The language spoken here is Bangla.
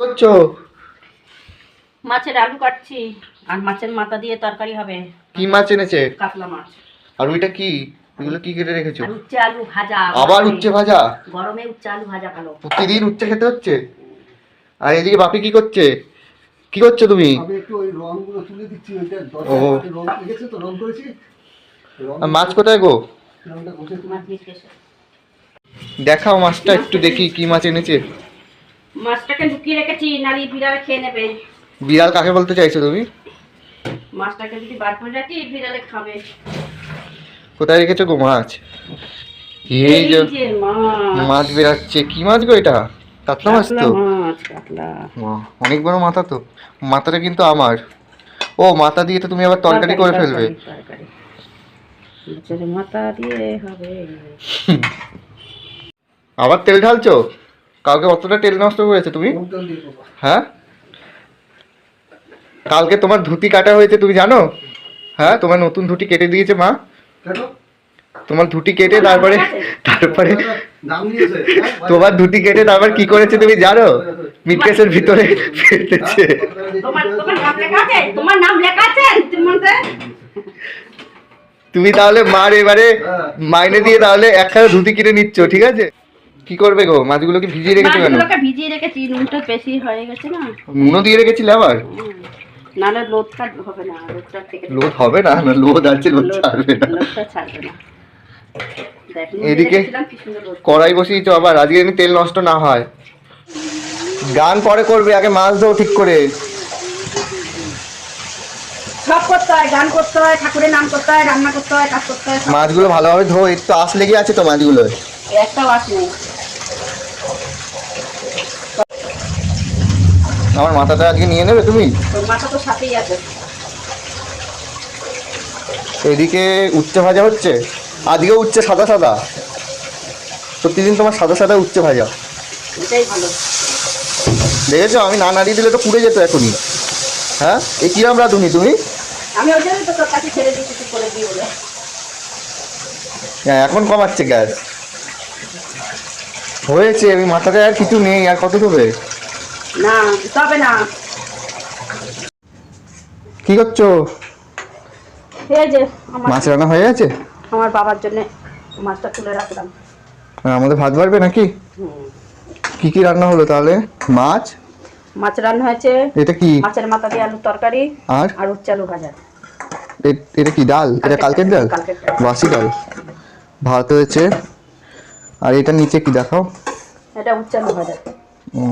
করছ? মাছের আলু কাটছি আর মাছের মাথা দিয়ে তরকারি হবে। কি মাছ এনেছে? কাতলা মাছ। আর ওইটা কি? এগুলো কি কেটে রেখেছো? উচ্ছে আলু ভাজা। আবার উচ্ছে ভাজা? গরমে উচ্ছে আলু ভাজা ভালো। প্রতিদিন উচ্ছে খেতে হচ্ছে? আর এদিকে বাপি কি করছে? কি করছ তুমি? আমি একটু ওই রংগুলো তুলে দিচ্ছি ওইটা রং লেগেছে তো? রং করেছি? মাছ কোথায় গো। দেখাও মাছটা একটু দেখি কি মাছ এনেছে। মাছটাকে লুকিয়ে রেখেছি নালি বিড়ালে খেয়ে নেবে। বিড়াল কাকে বলতে চাইছো তুমি? মাছটাকে যদি বার করে রাখি বিড়ালে খাবে। কোথায় রেখেছো গো মাছ? এই যে মাছ। বেরাচ্ছে কি মাছ গো এটা? কাতলা মাছ তো? অনেক বড় মাথা তো। মাথাটা কিন্তু আমার। ও মাথা দিয়ে তো তুমি আবার তরকারি করে ফেলবে। মাথা দিয়ে হবে। আবার তেল ঢালছো? কালকে কতটা তেল নষ্ট করেছ তুমি? হ্যাঁ? কালকে তোমার ধুতি কাটা হয়েছে তুমি জানো? হ্যাঁ তোমার নতুন ধুতি কেটে দিয়েছে মা। তোমার ধুতি কেটে তারপরে তারপরে হ্যাঁ? তোমার ধুতি কেটে তারপর কি করেছে তুমি জানো? মিটকেসের ভিতরে ফেলতেছে তোমার তোমার নাম লেখা আছে? তোমার নাম লেখা আছে? তুমি তুমি তাহলে মার এবারে মাইনে দিয়ে তাহলে একখানা ধুতি কিনে নিচ্ছ ঠিক আছে? কি করবে গো? মাছগুলোকে ভিজিয়ে রেখেছো কেন? মাছগুলোকে ভিজিয়ে রেখেছি নুনটা বেশি হয়ে গেছে না। নুনও দিয়ে রেখেছিলে আবার? হুম। নাহলে লোদটা হবে না লোদটা থেকে লোদ হবে না না লোদ আছে লোদ ছাড়বে না। লোদটা ছাড়বে না। এদিকে রেখেছিলাম, কি সুন্দর লোদ। কড়াই বসিয়েছো আবার আজকে যেন তেল নষ্ট না হয়। গান পরে করবে আগে মাছ দাও ঠিক করে। সব করতে হয় গান করতে হয় ঠাকুরের নাম করতে হয় রান্না করতে হয় কাজ করতে হয় মাছগুলো ভালোভাবে ধো একটু আঁশ লেগে আছে তো মাছগুলো একটাও আস নেই। আমার মাথাটা আজকে নিয়ে নেবে তুমি? মাথা তো সাথেই আছে। এদিকে উচ্ছে ভাজা হচ্ছে। আজকে উচ্ছে সাদা সাদা। প্রতিদিন তোমার সাদা সাদা উচ্ছে ভাজা। দেখেছ? আমি না নাড়িয়ে দিলে তো পুড়ে যেত এখনই। হ্যাঁ? এ কিরম রাঁধুনি তুমি? হ্যাঁ এখন কমাচ্ছে গ্যাস। হয়েছে আমি মাথাতে আর কিছু নেই আর কত দেবে না তবে না। কি করছ? এই যে আমার মাছ রান্না হয়ে গেছে? আমার বাবার জন্য মাছটা তুলে রাখলাম। আর আমাদের ভাত বাড়বে নাকি? কি কি রান্না হলো তাহলে? মাছ? মাছ রান্না হয়েছে। এটা কি? মাছের মাথা দিয়ে আলুর তরকারি আর? আর উচ্চ আলু ভাজা। এটা কি ডাল? এটা কালকের ডাল? বাসি ডাল। ভাত হয়েছে। আর এটা নিচে কি দেখাও? এটা উচ্চ আলু ভাজা। ও,